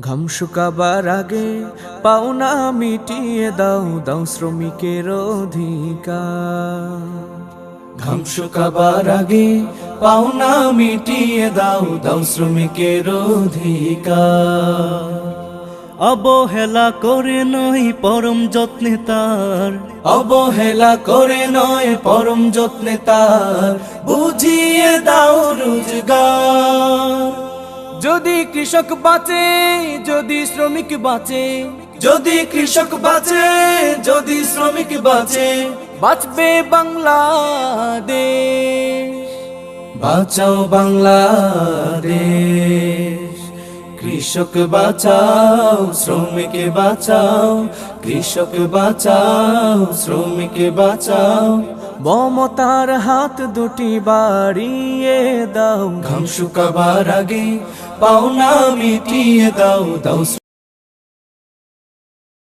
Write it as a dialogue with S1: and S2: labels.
S1: ঘাম শুকাবার আগে পাওনা মিটিয়ে দাও দাও শ্রমিকের অধিকার। ঘাম শুকাবার আগে পাওনা মিটিয়ে দাও দাও শ্রমিকের অধিকার।
S2: অবহেলা করে নয় পরম যত্নে তার।
S1: অবহেলা করে নয় পরম যত্নে তার। বুঝিয়ে দাও রোজগার। যদি কৃষক বাঁচে যদি শ্রমিক বাঁচে। যদি কৃষক বাঁচে যদি শ্রমিক বাঁচে। বাঁচবে বাংলাদেশ। বাঁচাও বাংলাদেশ। কৃষক বাঁচাও শ্রমিক বাঁচাও কৃষক বাঁচাও শ্রমিক বাঁচাও। মমতার হাত দুটি বাড়িয়ে দাও। ঘাম শুকাবার আগে পাওনা মিটিয়ে দাও দাও